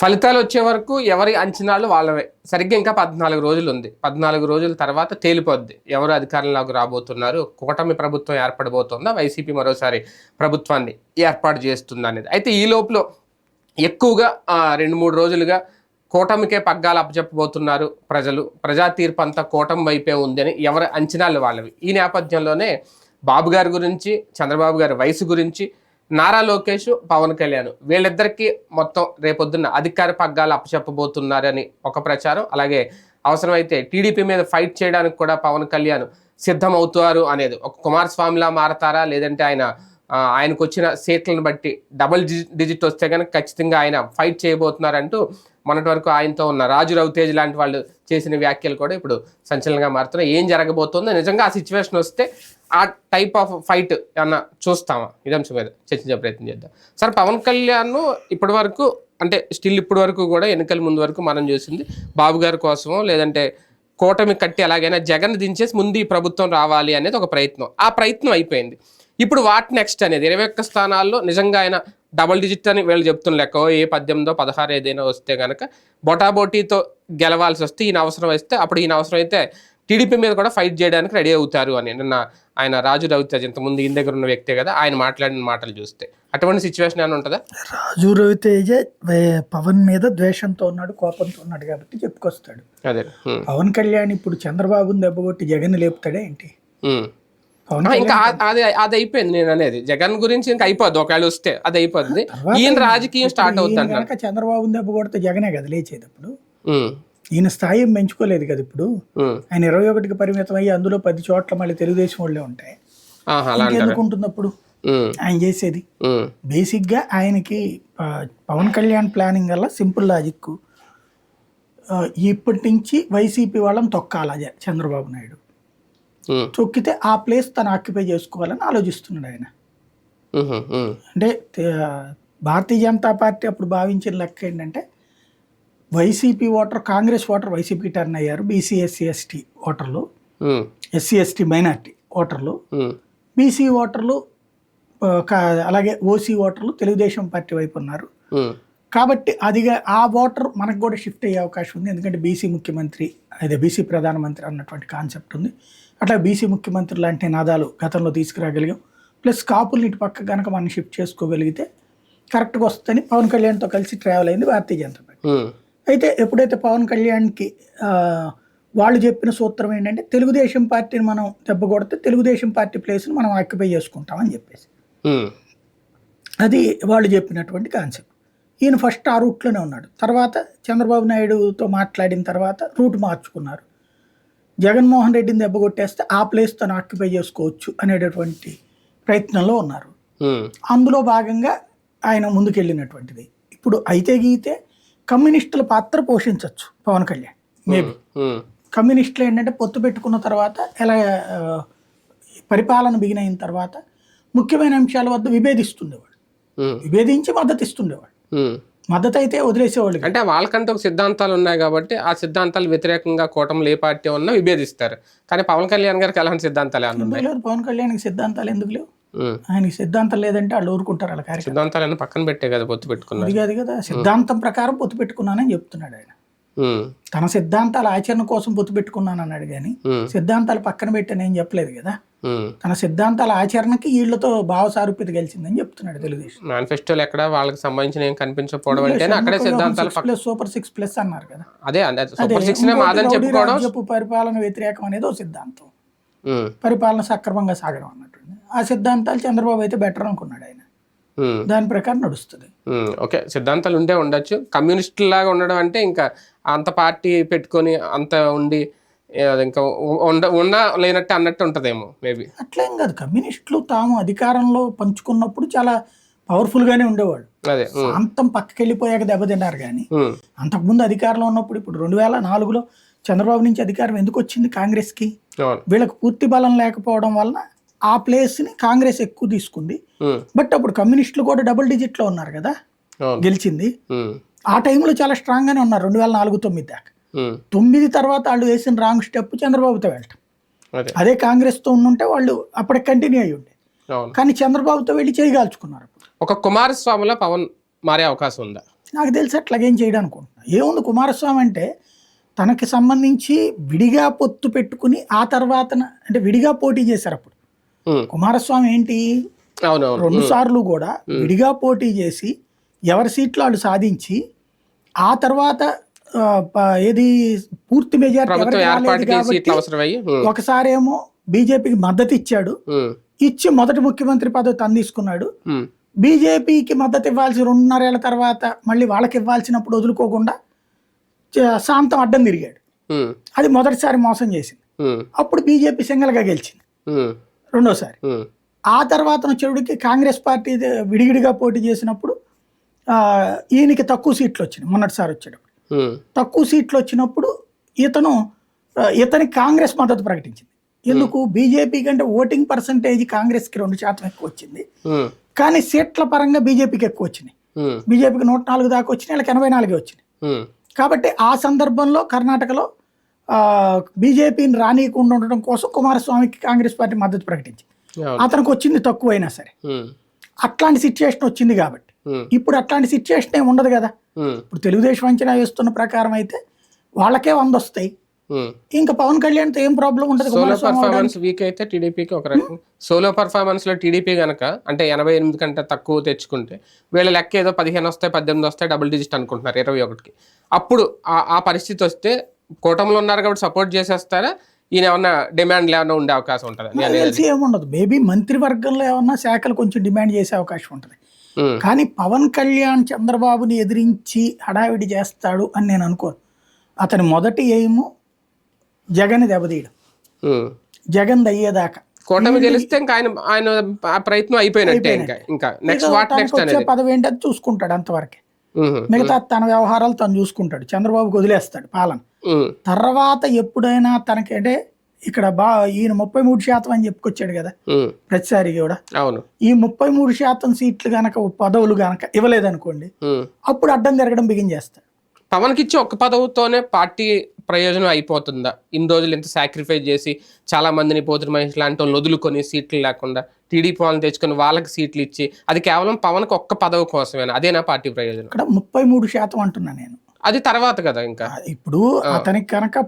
ఫలితాలు వచ్చే వరకు ఎవరి అంచనాలు వాళ్ళవే. సరిగ్గా ఇంకా పద్నాలుగు రోజులు ఉంది. పద్నాలుగు రోజుల తర్వాత తేలిపోద్ది. ఎవరు అధికారంలోకి రాబోతున్నారు? కూటమి ప్రభుత్వం ఏర్పడబోతుందా? వైసీపీ మరోసారి ప్రభుత్వాన్ని ఏర్పాటు చేస్తుందా అనేది అయితే ఈ లోపల ఎక్కువగా రెండు మూడు రోజులుగా కూటమికే పగ్గాలు అప్పచెప్పబోతున్నారు ప్రజలు. ప్రజా తీర్పు అంతా కూటమి వైపే ఉందని ఎవరి అంచనాలు వాళ్ళవి. ఈ నేపథ్యంలోనే బాబు గారి గురించి చంద్రబాబు గారి వయసు గురించి నారా లోకేష్ పవన్ కళ్యాణ్ వీళ్ళిద్దరికీ మొత్తం రేపొద్దున్న అధికార పగ్గాలు అప్పచెప్పబోతున్నారని ఒక ప్రచారం. అలాగే అవసరమైతే టీడీపీ మీద ఫైట్ చేయడానికి కూడా పవన్ కళ్యాణ్ సిద్ధమవుతారు అనేది ఒక కుమారస్వామిలా మారతారా? లేదంటే ఆయన ఆయనకు వచ్చిన సీట్లను బట్టి డబుల్ డిజిట్ వస్తే కనుక ఖచ్చితంగా ఆయన ఫైట్ చేయబోతున్నారంటూ మొన్నటి వరకు ఆయనతో ఉన్న రాజు రవితేజ్ లాంటి వాళ్ళు చేసిన వ్యాఖ్యలు కూడా ఇప్పుడు సంచలనంగా మారుతున్నాయి. ఏం జరగబోతుందో నిజంగా ఆ సిచ్యువేషన్ వస్తే ఆ టైప్ ఆఫ్ ఫైట్ ఏమన్నా చూస్తామా? ఇదే అంశం మీద చర్చించే ప్రయత్నం చేద్దాం. సార్ పవన్ కళ్యాణ్ ఇప్పటి వరకు అంటే స్టిల్ ఇప్పటి వరకు కూడా ఎన్నికల ముందు వరకు మనం చూసింది బాబు గారి కోసమో లేదంటే కూటమి కట్టి ఎలాగైనా జగన్ దించేసి ముందు ఈ ప్రభుత్వం రావాలి అనేది ఒక ప్రయత్నం. ఆ ప్రయత్నం అయిపోయింది. ఇప్పుడు వాట్ నెక్స్ట్ అనేది? ఇరవై ఒక్క స్థానాల్లో నిజంగా ఆయన డబుల్ డిజిట్ అని వీళ్ళు చెప్తున్న లెక్క ఏ పద్దెనిమిదో పదహారు ఏదైనా వస్తే కనుక బొటాబోటీతో గెలవాల్సి వస్తే ఈయన అవసరం వస్తే అప్పుడు ఈయన అవసరం అయితే టీడీపీ మీద కూడా ఫైట్ చేయడానికి రెడీ అవుతారు అని. నిన్న ఆయన రాజు రవితేజ్ ఇంతకుముందు ఈయన దగ్గర ఉన్న వ్యక్తే కదా ఆయన మాట్లాడిన మాటలు చూస్తే. అటువంటి సిచ్యువేషన్ ఏమైనా ఉంటుందా? రాజు రవితేజ పవన్ మీద ద్వేషంతో ఉన్నాడు కోపంతో ఉన్నాడు కాబట్టి చెప్పుకొస్తాడు. అదే. పవన్ కళ్యాణ్ ఇప్పుడు చంద్రబాబుని దెబ్బకొట్టి జగన్ లేపుతాడే ఏంటి? ఇంకా అది అది అయిపోయింది నేను అనేది. జగన్ గురించి ఇంకా అయిపోద్ది ఒకవేళ వస్తే అది అయిపోద్ది ఈయన రాజకీయం స్టార్ట్ అవుతుంది అంటున్నాను కనుక చంద్రబాబుని దెబ్బ కొడితే జగనే కదా ఉమ్, ఈయన స్థాయి పెంచుకోలేదు కదా ఇప్పుడు. ఆయన ఇరవై ఒకటికి పరిమితం అయ్యి అందులో పది చోట్ల మళ్ళీ తెలుగుదేశం వాళ్ళే ఉంటాయి. ఆహా, అలా అంటారు? ఎందుకు ఉంటుంది అప్పుడు ఉమ్, ఆయన చేసేది. ఉమ్, బేసిక్గా ఆయనకి పవన్ కళ్యాణ్ ప్లానింగ్ వల్ల సింపుల్ లాజిక్ ఇప్పటి నుంచి వైసీపీ వాళ్ళని తొక్కాల చంద్రబాబు నాయుడు. తొక్కితే ఆ ప్లేస్ తను ఆక్యుపై చేసుకోవాలని ఆలోచిస్తున్నాడు ఆయన. అంటే భారతీయ జనతా పార్టీ అప్పుడు భావించిన లెక్క ఏంటంటే YCP voter Congress voter YCP turn అయ్యారు బీసీ ఎస్సీ ఎస్టీ ఓటర్లు. ఎస్సీ ఎస్టీ మైనార్టీ ఓటర్లు. బీసీ ఓటర్లు అలాగే ఓసీ ఓటర్లు తెలుగుదేశం పార్టీ వైపు ఉన్నారు. కాబట్టి అదిగా ఆ ఓటర్ మనకు కూడా షిఫ్ట్ అయ్యే అవకాశం ఉంది. ఎందుకంటే బీసీ ముఖ్యమంత్రి అదే బీసీ ప్రధానమంత్రి అన్నటువంటి కాన్సెప్ట్ ఉంది. అట్లా బీసీ ముఖ్యమంత్రి లాంటి నినాదాలు గతంలో తీసుకురాగలిగాం. ప్లస్ కాపుల్ని ఇటు పక్క కనుక మనం షిఫ్ట్ చేసుకోగలిగితే కరెక్ట్గా వస్తుందని పవన్ కళ్యాణ్తో కలిసి ట్రావెల్ అయింది భారతీయ జనతా పార్టీ. అయితే ఎప్పుడైతే పవన్ కళ్యాణ్కి వాళ్ళు చెప్పిన సూత్రం ఏంటంటే తెలుగుదేశం పార్టీని మనం దెబ్బ కొడితే తెలుగుదేశం పార్టీ ప్లేస్ని మనం ఆక్యుపై చేసుకుంటామని చెప్పేసి. అది వాళ్ళు చెప్పినటువంటి కాన్సెప్ట్. ఈయన ఫస్ట్ ఆ రూట్లోనే ఉన్నాడు. తర్వాత చంద్రబాబు నాయుడుతో మాట్లాడిన తర్వాత రూట్ మార్చుకున్నారు. జగన్మోహన్ రెడ్డిని దెబ్బ కొట్టేస్తే ఆ ప్లేస్ తను ఆక్యుపై చేసుకోవచ్చు అనేటటువంటి ప్రయత్నంలో ఉన్నారు. అందులో భాగంగా ఆయన ముందుకెళ్ళినటువంటిది. ఇప్పుడు అయితే గీతే కమ్యూనిస్టుల పాత్ర పోషించవచ్చు పవన్ కళ్యాణ్. మేబీ కమ్యూనిస్టులు ఏంటంటే పొత్తు పెట్టుకున్న తర్వాత ఎలా పరిపాలన బిగిన్ అయిన తర్వాత ముఖ్యమైన అంశాల వద్ద విభేదిస్తుండేవాడు విభేదించి మద్దతు ఇస్తుండేవాడు. మద్దతు అయితే వదిలేసేవాళ్ళు. అంటే వాళ్ళకంటే ఒక సిద్ధాంతాలు ఉన్నాయి కాబట్టి ఆ సిద్ధాంతాలు వ్యతిరేకంగా కూటమిలో ఏ పార్టీ ఉన్నా విభేదిస్తారు. కానీ పవన్ కళ్యాణ్ గారికి ఎలాంటి సిద్ధాంతాలు లేదు పవన్ కళ్యాణ్కి సిద్ధాంతాలు ఎందుకు లేవు? ఉమ్, ఆయనకి సిద్ధాంతం లేదంటే వాళ్ళు ఊరుకుంటారు అలా కార్యక్రమం. సిద్ధాంతాలను పక్కన పెట్టే కదా పొత్తు పెట్టుకున్నారు. అది కాదు సిద్ధాంతం ప్రకారం పొత్తు పెట్టుకున్నానని చెప్తున్నాడు ఆయన. తన సిద్ధాంతాల ఆచరణ కోసం పొత్తు పెట్టుకున్నాను అన్నాడు కానీ సిద్ధాంతాలు పక్కన పెట్టాను ఏం చెప్పలేదు కదా. తన సిద్ధాంతాల ఆచరణకి వీళ్ళతో భావ సారూప్యత గెలిచిందని చెప్తున్నాడు తెలుగుదేశం. మేనిఫెస్టోలు ఎక్కడ వాళ్ళకి సంబంధించిన ఏం కనిపించకపోవడం అంటే అక్కడే సిద్ధాంతాలు సూపర్ సిక్స్ ప్లస్ అన్నారు కదా. అదే సూపర్ సిక్స్ చెప్పుకోవడం రాజ్యపు పరిపాలన వ్యతిరేకం అనేది ఓ సిద్ధాంతం. పరిపాలన సక్రమంగా సాగడం అన్నట్టుంది. ఆ సిద్ధాంతాలు చంద్రబాబు అయితే బెటర్ అనుకున్నాడు ఆయన. దాని ప్రకారం నడుస్తుంది. ఓకే. సిద్ధాంతాలు ఉండే ఉండొచ్చు. కమ్యూనిస్ట్ లాగా ఉండడం అంటే ఇంకా అంత పార్టీ పెట్టుకొని అంత ఉండి ఇంకా ఉండ ఉన్నా లేనట్టు అన్నట్టు ఉంటదేమో మేబీ. అట్లేం కాదు. కమ్యూనిస్టులు తాము అధికారంలో పంచుకున్నప్పుడు చాలా పవర్ఫుల్గానే ఉండేవాళ్ళు. అదే. ఉమ్, ప్రాంతం పక్కకి వెళ్ళిపోయాక దెబ్బతిన్నారు కానీ అంతకుముందు అధికారంలో ఉన్నప్పుడు ఇప్పుడు రెండు వేల నాలుగులో చంద్రబాబు నుంచి అధికారం ఎందుకు వచ్చింది కాంగ్రెస్కి? అవును. వీళ్ళకి పూర్తి బలం లేకపోవడం వలన ఆ ప్లేస్ని కాంగ్రెస్ ఎక్కువ తీసుకుంది. బట్ అప్పుడు కమ్యూనిస్టులు కూడా డబుల్ డిజిట్లో ఉన్నారు కదా. గెలిచింది. ఆ టైంలో చాలా స్ట్రాంగ్గానే ఉన్నారు రెండు వేల నాలుగు తొమ్మిది దాకా. తొమ్మిది తర్వాత వాళ్ళు వేసిన రాంగ్ స్టెప్ చంద్రబాబుతో వెళ్ళటం. అదే. కాంగ్రెస్తో ఉండుంటే వాళ్ళు అప్పటికి కంటిన్యూ అయ్యి ఉండే. కానీ చంద్రబాబుతో వెళ్ళి చేయగాల్చుకున్నారు ఒక కుమారస్వామిలో పవన్ మారే అవకాశం ఉందా? నాకు తెలిసి అట్లాగేం చేయడం అనుకుంటున్నా ఏముంది కుమారస్వామి అంటే తనకి సంబంధించి విడిగా పొత్తు పెట్టుకుని ఆ తర్వాత అంటే విడిగా పోటీ చేశారు అప్పుడు. కుమారస్వామి ఏంటి? రెండు సార్లు కూడా విడిగా పోటీ చేసి ఎవరి సీట్లు వాళ్ళు సాధించి ఆ తర్వాత ఏది పూర్తి మెజారిటీ ఒకసారి ఏమో బీజేపీకి మద్దతు ఇచ్చాడు. ఇచ్చి మొదటి ముఖ్యమంత్రి పదవి తను తీసుకున్నాడు. బీజేపీకి మద్దతు ఇవ్వాల్సి రెండున్నరేళ్ళ తర్వాత మళ్ళీ వాళ్ళకి ఇవ్వాల్సినప్పుడు వదులుకోకుండా శాంతం అడ్డం తిరిగాడు. అది మొదటిసారి మోసం చేసింది. అప్పుడు బీజేపీ సింగల్గా గెలిచింది. రెండోసారి. ఆ తర్వాత వచ్చేటికి కాంగ్రెస్ పార్టీ విడివిడిగా పోటీ చేసినప్పుడు ఈయనకి తక్కువ సీట్లు వచ్చినాయి మొన్నటిసారి వచ్చేటప్పుడు. తక్కువ సీట్లు వచ్చినప్పుడు ఇతను ఇతనికి కాంగ్రెస్ మద్దతు ప్రకటించింది. ఎందుకు? బీజేపీ కంటే ఓటింగ్ పర్సంటేజ్ కాంగ్రెస్కి రెండు శాతం ఎక్కువ వచ్చింది. కానీ సీట్ల పరంగా బీజేపీకి ఎక్కువ వచ్చినాయి. బీజేపీకి నూట నాలుగు దాకా వచ్చినాయి వాళ్ళకి ఎనభై నాలుగే వచ్చినాయి. కాబట్టి ఆ సందర్భంలో కర్ణాటకలో బీజేపీని రానియకుండా ఉండడం కోసం కుమారస్వామికి కాంగ్రెస్ పార్టీ మద్దతు ప్రకటించింది. అతనికి వచ్చింది తక్కువైనా సరే. అట్లాంటి సిచ్యుయేషన్ వచ్చింది కాబట్టి. ఇప్పుడు అట్లాంటి సిచ్యుయేషన్ ఏమి ఉండదు కదా. ఇప్పుడు తెలుగుదేశం అంచనా వేస్తున్న ప్రకారం అయితే వాళ్ళకే వంద వస్తాయి. ఇంకా పవన్ కళ్యాణ్తో ఏం ప్రాబ్లం ఉంటుంది సోలో పర్ఫార్మెన్స్? వీక్ అయితే టీడీపీకి ఒక రకం. సోలో పర్ఫార్మెన్స్లో టీడీపీ గనక అంటే ఎనభై ఎనిమిది కంటే తక్కువ తెచ్చుకుంటే వీళ్ళ లెక్క ఏదో పదిహేను వస్తాయి పద్దెనిమిది వస్తాయి డబుల్ డిజిట్ అనుకుంటున్నారు ఇరవై ఒకటికి. అప్పుడు ఆ- ఆ పరిస్థితి వస్తే కూటమిలో ఉన్నారు కాబట్టి సపోర్ట్ చేసేస్తారా? ఈయన ఏమన్నా డిమాండ్లు ఏమన్నా ఉండే అవకాశం ఉంటుందా? ఏముండదు. మేబీ మంత్రివర్గంలో ఏమన్నా శాఖలు కొంచెం డిమాండ్ చేసే అవకాశం ఉంటుంది. కానీ పవన్ కళ్యాణ్ చంద్రబాబుని ఎదిరించి హడావిడి చేస్తాడు అని నేను అనుకోను. అతని మొదటి ఎయిమ్ జగన్ దెబ్బతీయడం. జగన్ అయ్యేదాకా. కూటమి గెలిస్తే ఇంకా ఆయన ఆయన ఆ ప్రయత్నం అయిపోయినట్టే ఇంకా. ఇంకా నెక్స్ట్ వాట్ నెక్స్ట్ పదవి ఏంటి చూసుకుంటాడు అంతవరకే. మిగతా తన వ్యవహారాలు తను చూసుకుంటాడు. చంద్రబాబుకి వదిలేస్తాడు పాలన. తర్వాత ఎప్పుడైనా తనకి అంటే ఇక్కడ బా ఈయన ముప్పై మూడు శాతం అని చెప్పుకొచ్చాడు కదా. ప్రతిసారి కూడా. అవును. ఈ ముప్పై మూడు శాతం సీట్లు గనక పదవులు గనక ఇవ్వలేదనుకోండి ఉమ్. అప్పుడు అడ్డం తిరగడం బిగిన్ చేస్తాడు. పవన్కి ఇచ్చి ఒక్క పదవుతోనే పార్టీ ప్రయోజనం అయిపోతుందా? ఇన్ని రోజులు ఎంత సాక్రిఫైస్ చేసి చాలా మందిని పోతున్న మనుషులు లాంటి వాళ్ళు వదులుకొని సీట్లు లేకుండా టీడీపీ వాళ్ళని తెచ్చుకొని వాళ్ళకి సీట్లు ఇచ్చి అది కేవలం పవన్కి ఒక్క పదవి కోసమేనా? అదేనా పార్టీ ప్రయోజనం? ఇక్కడ ముప్పై మూడు శాతం అంటున్నా నేను. అది తర్వాత కదా ఇంకా. ఇప్పుడు అతనికి కనుక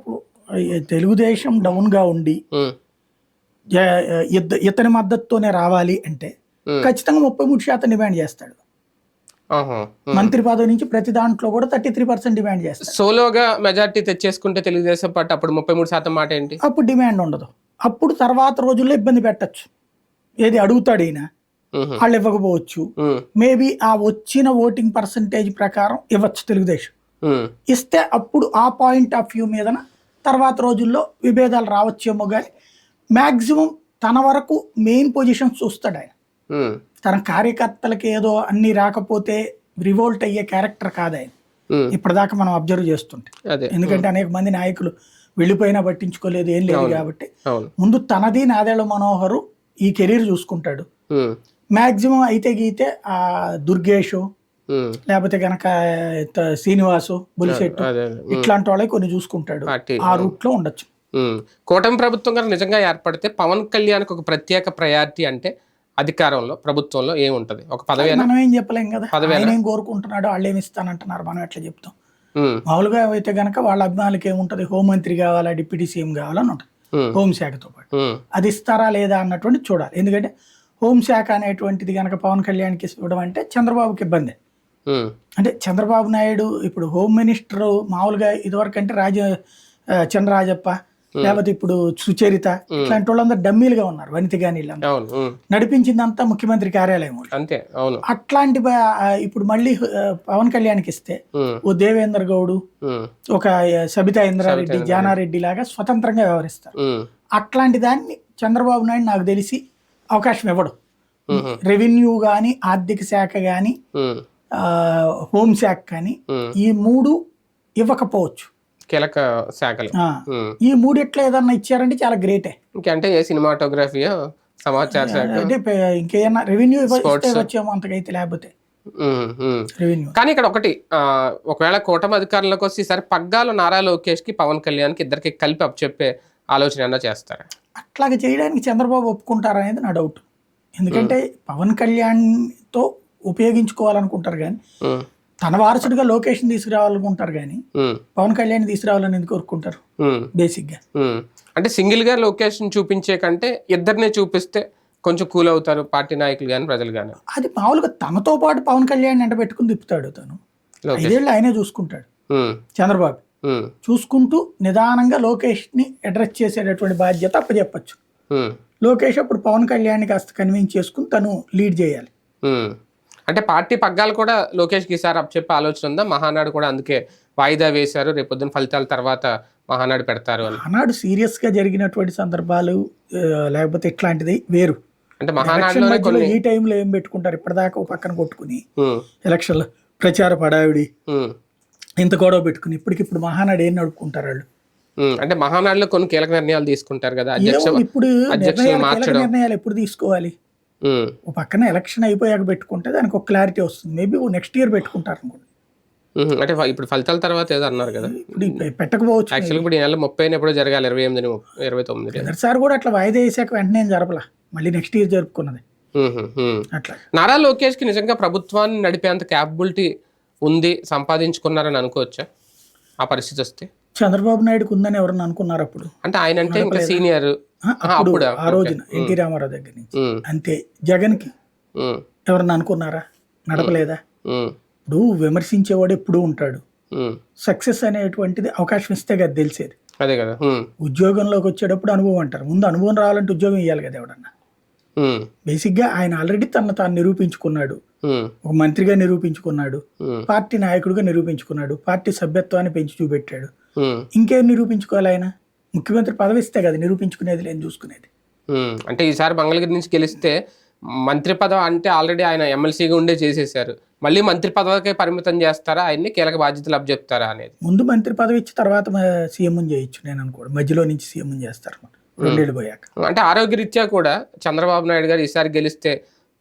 తెలుగుదేశం డౌన్గా ఉండి ఇతని మద్దతుతోనే రావాలి అంటే ఖచ్చితంగా ముప్పై మూడు శాతం డిమాండ్ చేస్తాడు. మంత్రి పదవి నుంచి ప్రతి దాంట్లో కూడా థర్టీ త్రీ పర్సెంట్ డిమాండ్ చేస్తాడు సోలోగా మెజార్టీ తెచ్చేసుకుంటే తెలుగుదేశం పార్టీ అప్పుడు ముప్పై మూడు శాతం మాట ఏంటి? అప్పుడు డిమాండ్ ఉండదు. అప్పుడు తర్వాత రోజుల్లో ఇబ్బంది పెట్టచ్చు. ఏది అడుగుతాడు ఈయన? వాళ్ళు ఇవ్వకపోవచ్చు. మేబీ ఆ వచ్చిన ఓటింగ్ పర్సంటేజ్ ప్రకారం ఇవ్వచ్చు తెలుగుదేశం. ఇస్తే అప్పుడు ఆ పాయింట్ ఆఫ్ వ్యూ మీదన తర్వాత రోజుల్లో విభేదాలు రావచ్చేమో కానీ మ్యాక్సిమం తన వరకు మెయిన్ పొజిషన్ చూస్తాడు ఆయన. తన కార్యకర్తలకి ఏదో అన్ని రాకపోతే రివోల్ట్ అయ్యే క్యారెక్టర్ కాదు ఆయన ఉమ్, ఇప్పటిదాకా మనం అబ్జర్వ్ చేస్తుంటే. ఎందుకంటే అనేక మంది నాయకులు వెళ్ళిపోయినా పట్టించుకోలేదు ఏం లేదు కాబట్టి. ముందు తనది నాదేళ్ళ మనోహరు ఈ కెరీర్ చూసుకుంటాడు. ఉమ్, మ్యాక్సిమం అయితే గీతే ఆ దుర్గేష్ లేకపోతే గనక శ్రీనివాసు బులిశెట్టు. ఇట్లాంటి వాళ్ళే కొన్ని చూసుకుంటాడు. ఆ రూట్లో ఉండొచ్చు. కూటమి ప్రభుత్వం కనుక నిజంగా ఏర్పడితే పవన్ కళ్యాణ్కి ఒక ప్రత్యేక ప్రయారిటీ అంటే అధికారంలో ప్రభుత్వంలో ఏముంటది? ఒక పదవి మనం ఏం చెప్పలేం కదా? ఆయన ఏం కోరుకుంటున్నాడు వాళ్ళు ఏమి ఇస్తానంటున్నారు మనం ఎట్లా చెప్తాం? మామూలుగా అయితే గనక వాళ్ళ అభిమానులకి ఏముంటది? హోంమంత్రి కావాలా డిప్యూటీ సీఎం కావాలని ఉంటుంది. హోంశాఖతో పాటు. అది ఇస్తారా లేదా అన్నటువంటి చూడాలి. ఎందుకంటే హోంశాఖ అనేటువంటిది కనుక పవన్ కళ్యాణ్కి ఇవ్వడం అంటే చంద్రబాబుకి ఇబ్బంది. అంటే చంద్రబాబు నాయుడు ఇప్పుడు హోమ్ మినిస్టర్ మామూలుగా ఇదివరకు అంటే రాజ చంద్రరాజప్ప లేకపోతే ఇప్పుడు సుచరిత ఇట్లాంటి వాళ్ళందరూ డమ్మీలుగా ఉన్నారు వనిత ఉమ్, నడిపించిందంతా ముఖ్యమంత్రి కార్యాలయం. అంతే అవును. అట్లాంటి ఇప్పుడు మళ్ళీ పవన్ కళ్యాణ్కి ఇస్తే ఓ దేవేంద్ర గౌడు ఒక సబితా ఇంద్రారెడ్డి జానారెడ్డి లాగా స్వతంత్రంగా వ్యవహరిస్తారు. అట్లాంటి దాన్ని చంద్రబాబు నాయుడు నాకు తెలిసి అవకాశం ఇవ్వడు. రెవెన్యూ కానీ ఆర్థిక శాఖ కానీ ఉమ్, హోమ్ శాఖ కానీ. ఈ మూడు ఇవ్వకపోవచ్చు. కీలక శాఖలు. ఈ మూడిట్లో ఏదన్నా ఇచ్చారంటే చాలా గ్రేటే. ఇంకంటే ఏ సినిమాటోగ్రఫీయో సమాచార శాఖ? అంటే ఇంకేమన్నా రెవెన్యూ వచ్చేమో అంతకైతే లేకపోతే. కానీ ఇక్కడ ఒకటి ఒకవేళ కూటమి అధికారంలోకి వస్తే ఈసారి పగ్గాలు నారా లోకేష్కి పవన్ కళ్యాణ్కి ఇద్దరికి కలిపి చెప్పే ఆలోచన ఏమన్నా చేస్తారా? అట్లాగే చేయడానికి చంద్రబాబు ఒప్పుకుంటారనేది నా డౌట్. ఎందుకంటే పవన్ కళ్యాణ్తో ఉపయోగించుకోవాలనుకుంటారు కానీ తన వారసుడిగా లొకేషన్ తీసుకురావాలనుకుంటారు కానీ పవన్ కళ్యాణ్ తీసుకురావాలని ఎందుకు కోరుకుంటారు? ఉమ్, బేసిక్గా ఉమ్. అంటే సింగిల్గా లొకేషన్ చూపించే కంటే ఇద్దరినే చూపిస్తే కొంచెం కూల్ అవుతారు పార్టీ నాయకులు కానీ ప్రజలు కానీ అది మామూలుగా తనతో పాటు పవన్ కళ్యాణ్ ఎంట పెట్టుకుని తిప్పుతాడు తను. లోకేష్. ఐదేళ్ళు ఆయనే చూసుకుంటాడు. చంద్రబాబు. చూసుకుంటూ నిదానంగా లోకేష్ని అడ్రస్ చేసేటటువంటి బాధ్యత అప్పచెప్పచ్చు లోకేష్ అప్పుడు పవన్ కళ్యాణ్ని కాస్త కన్విన్స్ చేసుకుని తను లీడ్ చేయాలి. అంటే పార్టీ పగ్గాలు కూడా లోకేష్కి ఈసారి అప్పచెప్పే ఆలోచన ఉందా? మహానాడు కూడా అందుకే వాయిదా వేశారు. రేపు పొద్దున్న ఫలితాల తర్వాత మహానాడు పెడతారు అని. ఆనాడు సీరియస్గా జరిగినటువంటి సందర్భాలు లేకపోతే ఇట్లాంటిది వేరు. అంటే కొన్ని ఈ టైంలో ఏం పెట్టుకుంటారు? ఇప్పటిదాకా ఓ పక్కన కొట్టుకుని ఎలక్షన్లో ప్రచార పడావిడి ఇంత గొడవ పెట్టుకుని ఇప్పటికిప్పుడు మహానాడు ఏం నడుపుకుంటారు వాళ్ళు. అంటే మహానాడులో కొన్ని కీలక నిర్ణయాలు తీసుకుంటారు కదా అధ్యక్ష ఇప్పుడు నిర్ణయాలు ఎప్పుడు తీసుకోవాలి? ఓ పక్కన ఎలక్షన్ అయిపోయాక పెట్టుకుంటే దానికి ఒక క్లారిటీ వస్తుంది. మేబీ నెక్స్ట్ ఇయర్ పెట్టుకుంటారు అనుకోండి. అంటే ఇప్పుడు ఫలితాల తర్వాత ఏదో అన్నారు కదా. ఇప్పుడు పెట్టకపోవచ్చు. యాక్చువల్గా ఇప్పుడు ఈ నెల ముప్పై ఎప్పుడు జరగాలి ఇరవై ఎనిమిది ఇరవై తొమ్మిది మొదటిసారి కూడా అట్లా వాయిదా వేసాక వెంటనే జరపలా? మళ్ళీ నెక్స్ట్ ఇయర్ జరుపుకున్నది. అట్లా. నారా లోకేష్కి నిజంగా ప్రభుత్వాన్ని నడిపేంత క్యాపబిలిటీ ఉంది సంపాదించుకున్నారని అనుకోవచ్చా? ఆ పరిస్థితి వస్తే? చంద్రబాబు నాయుడుకు ఉందని ఎవరన్నా అనుకున్నారు అప్పుడు? అంటే ఆయన అంటే ఇంకా సీనియర్. ఆ, అప్పుడు ఆ రోజున ఎన్టీ రామారావు దగ్గర నుంచి. అంతే. జగన్కి ఎవరన్నా అనుకున్నారా? నడపలేదా? ఇప్పుడు విమర్శించేవాడు ఎప్పుడూ ఉంటాడు. సక్సెస్ అనేటువంటిది అవకాశం ఇస్తే కదా తెలిసేది. అదే కదా. ఉద్యోగంలోకి వచ్చేటప్పుడు అనుభవం అంటారు. ముందు అనుభవం రావాలంటే ఉద్యోగం ఇవ్వాలి కదా ఎవడన్నా ఉమ్, బేసిక్గా ఆయన ఆల్రెడీ తను తాను నిరూపించుకున్నాడు. ఒక మంత్రిగా నిరూపించుకున్నాడు. పార్టీ నాయకుడిగా నిరూపించుకున్నాడు. పార్టీ సభ్యత్వాన్ని పెంచి చూపెట్టాడు. ఇంకేం నిరూపించుకోవాలి ఆయన? ముఖ్యమంత్రి పదవి ఇస్తే కదా నిరూపించుకునేది లేని చూసుకునేది. ఉమ్. అంటే ఈసారి మంగళగిరి నుంచి గెలిస్తే మంత్రి పదవి అంటే ఆల్రెడీ ఆయన ఎమ్మెల్సీగా ఉండే చేసేసారు మళ్ళీ మంత్రి పదవికే పరిమితం చేస్తారా? ఆయన్ని కీలక బాధ్యతలు అప్పచెప్తారా అనేది. ముందు మంత్రి పదవి ఇచ్చి తర్వాత సీఎం చేయొచ్చు నేను అనుకోడు మధ్యలో నుంచి సీఎం చేస్తారు రెండేళ్ళు పోయాక. అంటే ఆరోగ్యరీత్యా కూడా చంద్రబాబు నాయుడు గారు ఈసారి గెలిస్తే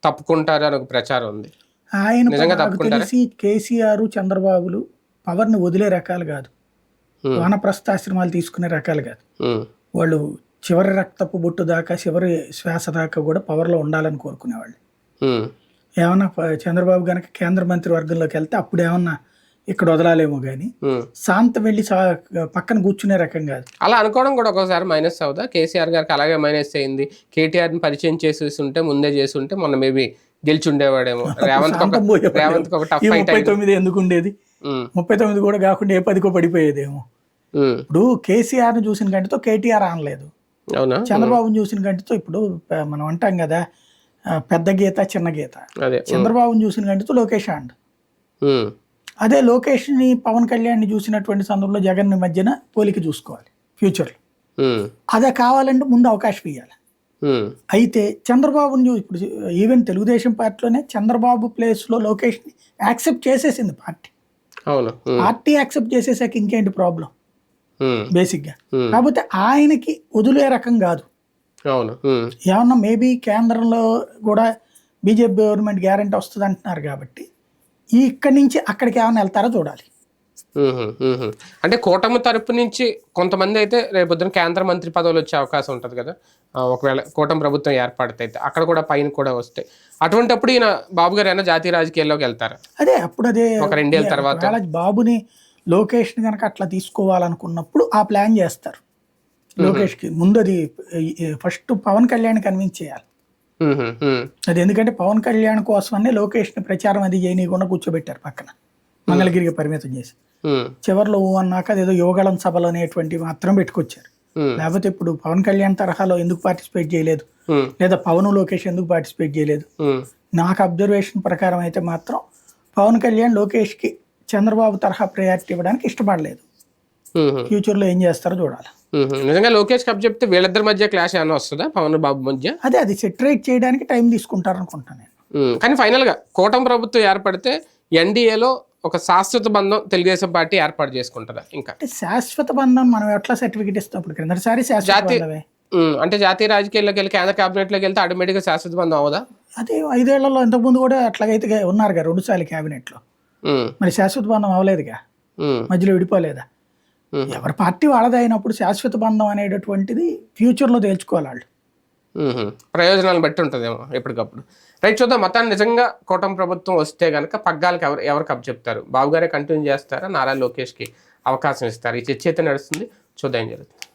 తప్పుకుంటారు అని ఒక ప్రచారం ఉంది. ఆయన? తెలిసి కేసీఆర్ చంద్రబాబులు పవర్ని వదిలే రకాలు కాదు. వానప్రస్థాశ్రమాలు తీసుకునే రకాలు కాదు. వాళ్ళు చివరి రక్తపు బొట్టు దాకా చివరి శ్వాస దాకా కూడా పవర్లో ఉండాలని కోరుకునేవాళ్ళు. ఏమన్నా చంద్రబాబు గనక కేంద్ర మంత్రి వర్గంలోకి వెళ్తే అప్పుడు ఏమన్నా ఇక్కడ వదలాలేమో కానీ. శాంత వెళ్ళి పక్కన కూర్చునే రకం కాదు. అలా అనుకోవడం కూడా ఒక్కోసారి మైనస్ అవుదా కేసీఆర్ గారికి అలాగే మైనస్ అయింది. కేటీఆర్ని పరిచయం చేసేసి ఉంటే ముందే చేసి ఉంటే మొన్న మేబీ గెలిచి ఉండేవాడేమో. రేవంత్. రేవంత్ ఒక టఫ్ ఎందుకు ఉండేది? ముప్పై తొమ్మిది కూడా కాకుండా ఏ పదికో పడిపోయేదేమో. ఇప్పుడు కేసీఆర్ని చూసిన గంటతో కేటీఆర్ అనలేదు చంద్రబాబుని చూసిన గంటతో ఇప్పుడు మనం అంటాం కదా పెద్ద గీత చిన్న గీత. చంద్రబాబుని చూసిన గంటతో లోకేష్ అండ్ అదే లోకేష్ని పవన్ కళ్యాణ్ని చూసినటువంటి సందర్భంలో జగన్ మధ్యన పోలిక చూసుకోవాలి ఫ్యూచర్లో. అదే కావాలంటే ముందు అవకాశం ఇవ్వాలి అయితే చంద్రబాబుని ఇప్పుడు ఈవెన్ తెలుగుదేశం పార్టీలోనే చంద్రబాబు ప్లేస్లో లోకేష్ని యాక్సెప్ట్ చేసేసింది పార్టీ. అవును. ఉమ్, పార్టీ యాక్సెప్ట్ చేసేసాక ఇంకేంటి ప్రాబ్లం? బేసిక్గా. కాకపోతే ఆయనకి వదిలే రకం కాదు. అవును. ఏమన్నా మేబీ కేంద్రంలో కూడా బీజేపీ గవర్నమెంట్ గ్యారంటీ వస్తుంది అంటున్నారు కాబట్టి ఈ ఇక్కడి నుంచి అక్కడికి ఏమైనా వెళ్తారో చూడాలి. అంటే కూటమి తరపు నుంచి కొంతమంది అయితే రేపొద్దున కేంద్ర మంత్రి పదవులు వచ్చే అవకాశం ఉంటుంది కదా? ఒకవేళ కూటమి ప్రభుత్వం ఏర్పడితే అయితే అక్కడ కూడా పైన కూడా వస్తాయి అటువంటప్పుడు ఈయన బాబు గారు అయినా జాతీయ రాజకీయాల్లోకి వెళ్తారా? అదే అప్పుడు అదే ఒక రెండేళ్ళ తర్వాత. బాబుని లోకేష్ని కనుక అట్లా తీసుకోవాలనుకున్నప్పుడు ఆ ప్లాన్ చేస్తారు. లోకేష్కి ముందు అది ఫస్ట్ పవన్ కళ్యాణ్ కన్విన్స్ చేయాలి. అది ఎందుకంటే పవన్ కళ్యాణ్ కోసమనే లోకేష్ని ప్రచారం అది చేయనీయకుండా కూర్చోబెట్టారు పక్కన. మంగళగిరికి పరిమితం చేసి. చివరిలో ఊ అన్నాక అదేదో యువగళం సభలు అనేటువంటివి మాత్రం పెట్టుకొచ్చారు. ఉహు, లేకపోతే ఇప్పుడు పవన్ కళ్యాణ్ తరహాలో ఎందుకు పార్టిసిపేట్ చేయలేదు? ఉహు, లేదా పవన్ లోకేష్ ఎందుకు పార్టిసిపేట్ చేయలేదు? నాకు అబ్జర్వేషన్ ప్రకారం అయితే మాత్రం పవన్ కళ్యాణ్ లోకేష్కి చంద్రబాబు తరహా ప్రయారిటీ ఇవ్వడానికి ఇష్టపడలేదు. ఉహు, ఫ్యూచర్లో ఏం చేస్తారో చూడాలి. నిజంగా లోకేష్ కప్ చెప్తే వీళ్ళిద్దరి మధ్య క్లాష్ ఏమైనా వస్తుందా పవన్ బాబు మధ్య? అదే అది సెటరేట్ చేయడానికి టైం తీసుకుంటారు అనుకుంటాను నేను కానీ final గా కూటమి ప్రభుత్వం ఏర్పడితే ఎన్డీఏలో ఒక శాశ్వత బంధం తెలుగుదేశం పార్టీ ఏర్పాటు చేసుకుంటుందా? ఇంకా. శాశ్వత బంధం మనం ఎట్లా సర్టిఫికేట్ ఇస్తాం ఇప్పుడు క్రిందటిసారి శాశ్వత జాతి- బంధమే. ఉమ్, అంటే జాతీయ రాజకీయాల్లోకి వెళ్ళి కేంద్ర క్యాబినెట్లోకి వెళ్తే ఆటోమేటిక్గా శాశ్వత బంధం అవదా అదే ఐదేళ్ళలో ఇంతకుముందు కూడా అట్లాగైతే ఉన్నారుగా రెండు సార్లు క్యాబినెట్లో. మరి శాశ్వత బంధం అవ్వలేదుగా? మధ్యలో విడిపోలేదా. ఎవరి పార్టీ వాళ్ళదే అయినప్పుడు శాశ్వత బంధం అనేటటువంటిది ఫ్యూచర్లో తేల్చుకోవాలి వాళ్ళు. ప్రయోజనాలను బట్టి ఉంటుందేమో ఎప్పటికప్పుడు. రైట్ చూద్దాం. మొత్తాన్ని నిజంగా కూటమి ప్రభుత్వం వస్తే కనుక పగ్గాలకు ఎవరు ఎవరికి కప్ చెప్తారు? బాబుగారే కంటిన్యూ చేస్తారా? నారా లోకేష్కి అవకాశం ఇస్తారు? ఈ చర్చ అయితే నడుస్తుంది. చూద్దాం ఏం జరుగుతుంది.